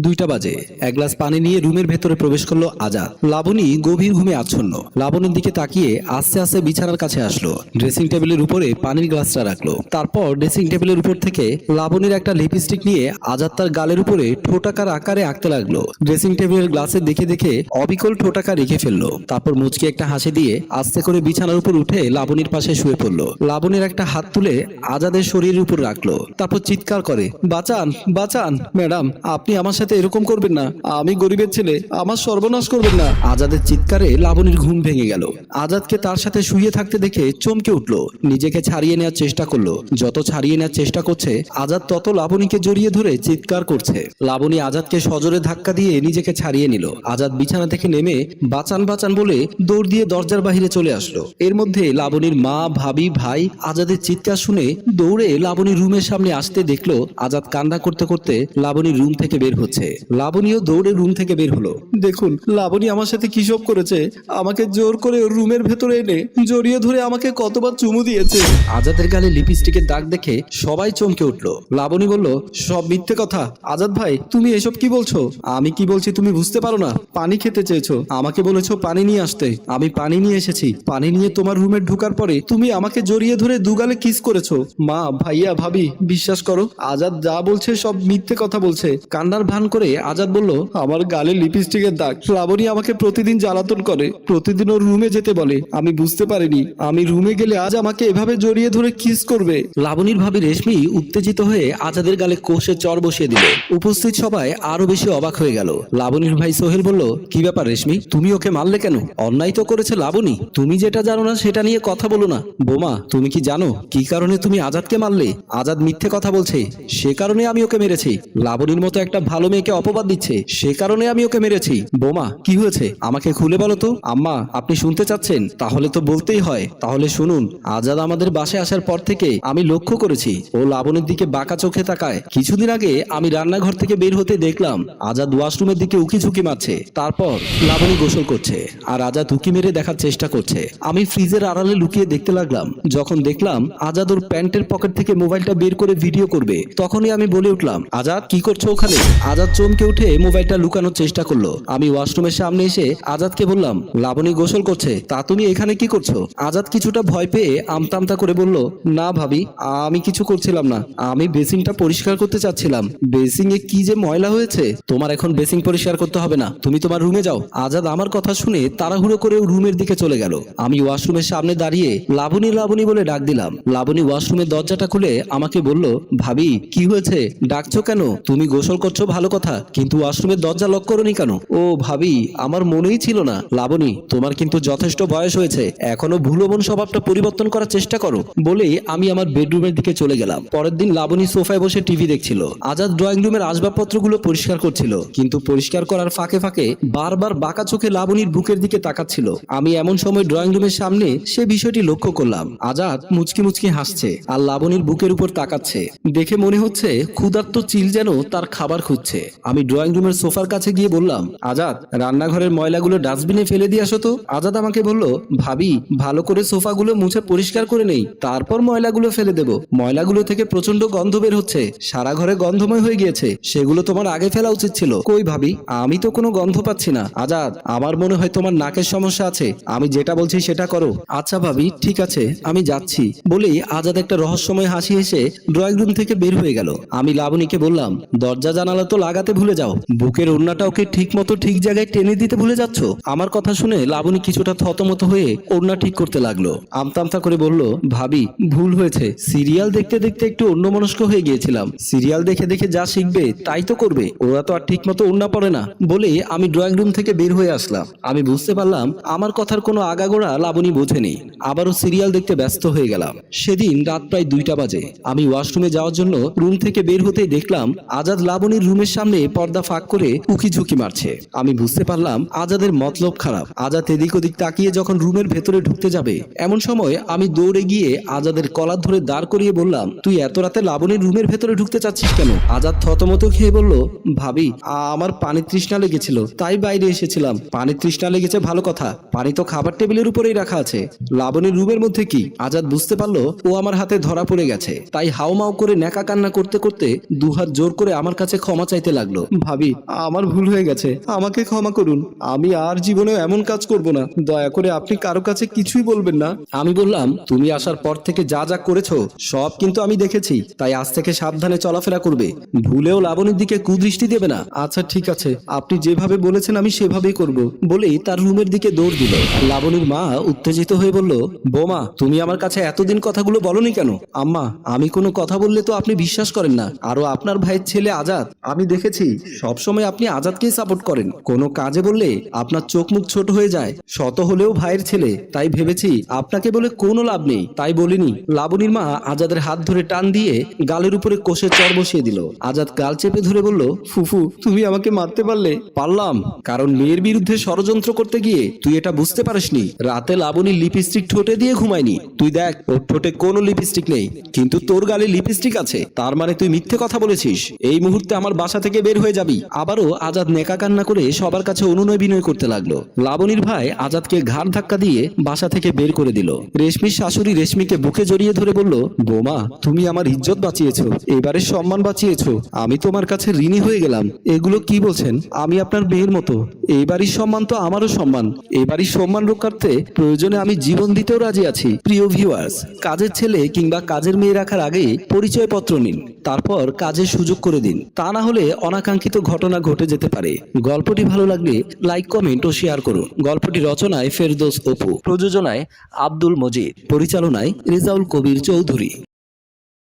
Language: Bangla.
দুইটা বাজে। এক গ্লাস পানি নিয়ে রুমের ভেতরে প্রবেশ করল আজাদ লাবণী গভীর ঘুমে আচ্ছন্ন। লাবণীর দিকে তাকিয়ে আস্তে আস্তে বিছানার কাছে আসলো। ড্রেসিং টেবিলের উপরে পানির গ্লাসটা রাখল। তারপর ড্রেসিং টেবিলের উপর থেকে লাবণীর একটা লিপস্টিক নিয়ে আজাদ তার গালের উপরে ঠোঁটাকার আকারে আঁকতে লাগল। ড্রেসিং টেবিলের গ্লাসে দেখে দেখে অবিকল ঠোঁটাকা রেখে ফেলল। তারপর মুচকি একটা হাসি দিয়ে আস্তে করে বিছানার উপর উঠে লাবণীর পাশে শুয়ে পড়ল। লাবণীর একটা হাত তুলে আজাদের শরীরের উপর রাখল। তারপর চিৎকার করে, বাঁচান বাঁচান, ম্যাডাম, আপনি আমার সাথে এরকম করবেন না। আমি গরিবের ছেলে, আমার সর্বনাশ করবেন না। আজাদের চিৎকারে লাবণীর ঘুম ভেঙে গেল। আজাদকে তার সাথে শুয়ে থাকতে দেখে চমকে উঠল। নিজেকে ছাড়িয়ে নেওয়ার চেষ্টা করল। যত ছাড়িয়ে নেওয়ার চেষ্টা করছে, আজাদ তত লাবণীকে জড়িয়ে ধরে চিৎকার করছে। লাবণী আজাদকে সজোরে ধাক্কা দিয়ে নিজেকে ছাড়িয়ে নিল। আজাদ বিছানা থেকে নেমে বাঁচান বাঁচান বলে দৌড় দিয়ে দরজার বাহিরে চলে আসলো। এর মধ্যে লাবণীর মা, ভাবি, ভাই আজাদের চিৎকার শুনে দৌড়ে লাবণীর রুমের সামনে আসতে দেখল আজাদ কান্না করতে করতে লাবণীর রুম থেকে বের হচ্ছে। লাবণীও দৌড়ে রুম থেকে বের হলো। দেখুন লাবণী আমার সাথে কি সব করেছে? আমাকে জোর করে রুমের ভেতরে এনে জড়িয়ে ধরে আমাকে কতবার চুমু দিয়েছে। আজাদের গালে লিপস্টিকের দাগ দেখে সবাই চমকে উঠল। লাবণী বলল সব মিথ্যে কথা। আজাদ ভাই তুমি এসব কি বলছো? আমি কি বলছি তুমি বুঝতে পারো না। পানি খেতে চেয়েছো। আমাকে বলেছ পানি নিয়ে আসতে। আমি পানি নিয়ে এসেছি। পানি নিয়ে তোমার রুমে ঢোকার পরে তুমি আমাকে জড়িয়ে ধরে দুগালে কিস করেছ। মা ভাইয়া ভাবি বিশ্বাস করো আজাদ যা বলছে সব মিথ্যে কথা বলছে। কান্নার ভান করে আজাদ বলল, আমার গালে লিপস্টিকের দাগ। লাবণী আমাকে প্রতিদিন জ্বালাতন করে, প্রতিদিন ওর রুমে যেতে বলে। আমি বুঝতে পারিনি। আমি রুমে গেলে আজ আমাকে এভাবে জড়িয়ে ধরে কিস করবে? লাবণীর ভাবি রেশমি উত্তেজিত হয়ে আজাদের গালে কোষে চর বসিয়ে দিল। উপস্থিত সবাই আরও বেশি অবাক হয়ে গেল। লাবণীর ভাই সোহেল বলল, কি ব্যাপার রেশমি? তুমি ওকে মারলে কেন? অন্যায় তো করেছে লাবণী। তুমি যেটা জানো না, সেটা নিয়ে কথা বলো না। বোমা, তুমি কি জানো? কি কারণে তুমি আজাদকে মারলে? আজাদ মিথ্যে কথা বলছে। সে কারণে আমি ওকে মেরেছি। লাবণীর মতো একটা ভালো মেয়েকে অপবাদ দিচ্ছে, সে কারণে আমি ওকে মেরেছি। বোমা, কি হয়েছে? আমাকে খুলে বলো তো। আম্মা, আপনি শুনতে চাচ্ছেন? তাহলে তো বলতেই হয়। তাহলে শুনুন, আজাদ আমাদের বাসায় আসার পর থেকে আমি লক্ষ্য করেছি, ও লাবণের দিকে বাঁকা চোখে তাকায়। কিছুদিন আগে আমি রান্নাঘর থেকে বের হতে দেখলাম, আজাদ ওয়াশরুমের দিকে উকি ঝুঁকি মারছে। তারপর লাবণী গোসল করছে, আর আজাদ উকি মেরে দেখার চেষ্টা করছে। আমি ফ্রিজের আড়ালে লুকিয়ে দেখতে লাগলাম। যখন দেখলাম আজাদ ওর প্যান্টের পকেট থেকে মোবাইলটা বের করে ভিডিও করবে, তখনই আমি বলে উঠলাম, আজাদ, কি করছ ওখানে? আজাদ চমকে উঠে মোবাইলটা লুকানোর চেষ্টা করল। আমি ওয়াশরুমের সামনে এসে আজাদকে বললাম, লাবণী গোসল করছে, তা তুমি এখানে কি করছ? আজাদ কিছুটা ভয় পেয়ে আমতামতা করে বলল, না ভাবি, আমি কিছু করছিলাম না। আমি বেসিংটা পরিষ্কার করতে চাচ্ছিলাম। বেসিং এ কি যে ময়লা হয়েছে, তোমার এখন বেসিং পরিষ্কার করতে হবে না। তুমি তোমার রুমে যাও। আজাদ আমার কথা শুনে তাড়াহুড়ো করে রুমের দিকে চলে গেল। আমি ওয়াশরুমের সামনে দাঁড়িয়ে লাবণী লাবণী বলে ডাক দিলাম। লাবণী ওয়াশরুমের দরজাটা খুলে আমাকে বলল, ভাবি, কি হয়েছে? ডাকছো কেন? তুমি গোসল করছ ভালো কথা, কিন্তু ওয়াশরুমের দরজা লক করনি কেন? ও ভাবি, আমার মনেই ছিল না। লাবণী, তোমার কিন্তু যথেষ্ট বয়স হয়েছে। এখনও ভুলবন স্বভাবটা পরিবর্তন করার চেষ্টা করো। বলে আমি আমার বেডরুমের দিকে চলে গেলাম। পরের দিন লাবণী সোফায় বসে টিভি দেখছিল। আজাদ ড্রয়িং রুমের আসবাবপত্রগুলো পরিষ্কার করছিল। কিন্তু পরিষ্কার করার ফাঁকে ফাঁকে বারবার বাঁকা চোখে লাবণীর বুকের দিকে তাকাচ্ছিল। আমি এমন সময় ড্রয়িং রুমের সামনে সে বিষয়টি লক্ষ্য করলাম। আজাদ মুচকি মুচকি হাসছে আর লাবণীর বুকের উপর তাকাচ্ছে। দেখে মনে হচ্ছে ক্ষুধার্ত চিল যেন তার খাবার খুঁজছে। আমি ড্রয়িং রুমের সোফার কাছে গিয়ে বললাম, আজাদ, রান্নাঘরের ময়লাগুলো ডাস্টবিনে ফেলে দিয়ে আসো তো। আজাদ আমাকে বলল, ভাবি, ভালো করে সোফাগুলো মুছে পরিষ্কার করে নেই, তারপর ময়লাগুলো ফেলে দেব। ময়লাগুলো থেকে প্রচণ্ড গন্ধ বের হচ্ছে, সারা ঘরে গন্ধময় হয়ে গিয়েছে, সেগুলো তোমার আগে ফেলা উচিত ছিল। কই ভাবি, আমি তো কোনো গন্ধ পাচ্ছি না। আজাদ, আমার মনে হয় তোমার নাকের সমস্যা আছে, আমি যেটা বলছি সেটা করো। আচ্ছা ভাবি, ঠিক আছে, আমি যাচ্ছি। বলেই আজাদ একটা রহস্যময় হাসি হেসে ড্রয়িং রুম থেকে বের হয়ে গেল। আমি লাবণীকে বললাম, দরজা জানালা তো লাগাতে ভুলে যাও। বুকের ওড়নাটা ওকে ঠিক মতো ঠিক জায়গায় টেনে দিতে ভুলে যাচ্ছ? আমার কথা শুনে লাবণী কিছুটা থতমত হয়ে ওড়না ঠিক করতে লাগল। আমতামতা করে বলল, ভাবি, ভুল হয়েছে। সিরিয়াল দেখতে দেখতে একটু অন্যমনস্ক হয়ে গিয়েছিলাম। সিরিয়াল দেখে দেখে যা শিখবে, তাই তো করবে। ওরা তো আর ঠিক মতো ওড়না পড়ে না। বলে আমি ড্রয়িং রুম থেকে বের হয়ে আসলাম। আমি বুঝতে পারলাম, আমার কথার কোনো আগাগোড়া লাবণী বোঝেনি। আবারও সিরিয়াল দেখতে ব্যস্ত হয়ে গেলাম। সেদিন রাত প্রায় দুইটা বাজে। আমি ওয়াশরুমে যাওয়ার জন্য রুম থেকে বের হতেই দেখলাম, আজাদ লাবণীর রুমের সামনে পর্দা ফাঁক করে উকি ঝুঁকি মারছে। আমি বুঝতে পারলাম আজাদের মতলব খারাপ। আজাদ এদিক ওদিক তাকিয়ে যখন রুমের ভেতরে ঢুকতে যাবে, এমন সময় আমি দৌড়ে গিয়ে আজাদের কলার ধরে দাঁড় করিয়ে বললাম, তুই এত রাতে লাবণীর রুমের ভেতরে ঢুকতে চাচ্ছিস কেন? আজাদ থতমত খেয়ে বলল, ভাবি, আমার পানি তৃষ্ণা লেগেছিল, তাই বাইরে এসেছিলাম। পানি তৃষ্ণা লেগেছে ভালো কথা, পানি তো খাবার টেবিলের উপরেই রাখা আছে। লাবণীর রুমের মধ্যে কি? আজাদ বুঝতে পারল, ও আমার হাতে ধরা পড়ে গেছে, তাই হাউমাউ করে ন্যাকা কান্না করতে করতে দুহাত জোর করে আমার কাছে ক্ষমা চাইতে বলতে লাগল, ভাবি, আমার ভুল হয়ে গেছে, আমাকে ক্ষমা করুন। আমি আর জীবনে এমন কাজ করব না। দয়া করে আপনি কারও কাছে কিছুই বলবেন না। আমি বললাম, তুমি আসার পর থেকে যা যা করেছ, সব কিন্তু আমি দেখেছি, তাই আজ থেকে সাবধানে চলাফেরা করবে। ভুলেও লাবণীর দিকে কুদৃষ্টি দেবে না। আচ্ছা ঠিক আছে, আপনি যেভাবে বলেছেন আমি সেভাবেই করব। বলেই তার রুমের দিকে দৌড় দিল। লাবণীর মা উত্তেজিত হয়ে বলল, বোমা, তুমি আমার কাছে এতদিন কথাগুলো বলনি কেন? আম্মা, আমি কোনো কথা বললে তো আপনি বিশ্বাস করেন না। আরও আপনার ভাইয়ের ছেলে আজাদ, আমি দেখেছি, সবসময় আপনি আজাদকেই সাপোর্ট করেন। কোনো কাজে বললে আপনার চোখ মুখ ছোট হয়ে যায়। শত হলেও ভাইয়ের ছেলে, তাই ভেবেছি আপনাকে বলে কোনো লাভ নেই। তাই বলিনি, লাবণীর মা আজাদের হাত ধরে টান দিয়ে গালের উপরে কোষে চর বসিয়ে দিল। আজাদ গাল চেপে ধরে বলল, ফুফু, তুমি আমাকে মারতে পারলে? পারলাম, কারণ মেয়ের বিরুদ্ধে ষড়যন্ত্র করতে গিয়ে তুই এটা বুঝতে পারিসনি। রাতে লাবণী লিপস্টিক ঠোঁটে দিয়ে ঘুমায়নি। তুই দেখ, ওর ঠোঁটে কোনো লিপস্টিক নেই, কিন্তু তোর গালে লিপস্টিক আছে। তার মানে তুই মিথ্যে কথা বলেছিস। এই মুহূর্তে আমার বাসা থেকে বের হয়ে যাবি। আবারও আজাদ নেকা কান্না করে সবার কাছে অনুনয় বিনয় করতে লাগল। লাবণীর ভাই আজাদকে ঘাড় ধাক্কা দিয়ে বাসা থেকে বের করে দিল। রেশমির শাশুড়ি রেশমিকে বুকে জড়িয়ে ধরে বলল, বোমা, তুমি আমার ইজ্জত বাঁচিয়েছো। এবারে সম্মান বাঁচিয়েছ। আমি তোমার কাছে ঋণী হয়ে গেলাম। এগুলো কি বলছেন? আমি আপনার মেয়ের মতো। এই বাড়ির সম্মান তো আমারও সম্মান। এই বাড়ির সম্মান রক্ষার্থে প্রয়োজনে আমি জীবন দিতেও রাজি আছি। প্রিয় ভিউয়ার্স কাজের ছেলে কিংবা কাজের মেয়ে রাখার আগে পরিচয়পত্র নিন। তারপর কাজের সুযোগ করে দিন। তা না হলে অনাকাঙ্ক্ষিত ঘটনা ঘটে যেতে পারে। গল্পটি ভালো লাগলে লাইক, কমেন্ট ও শেয়ার করুন। গল্পটি রচনায় ফেরদোস অপু। প্রযোজনায় আব্দুল মজিদ। পরিচালনায় রেজাউল কবির চৌধুরী।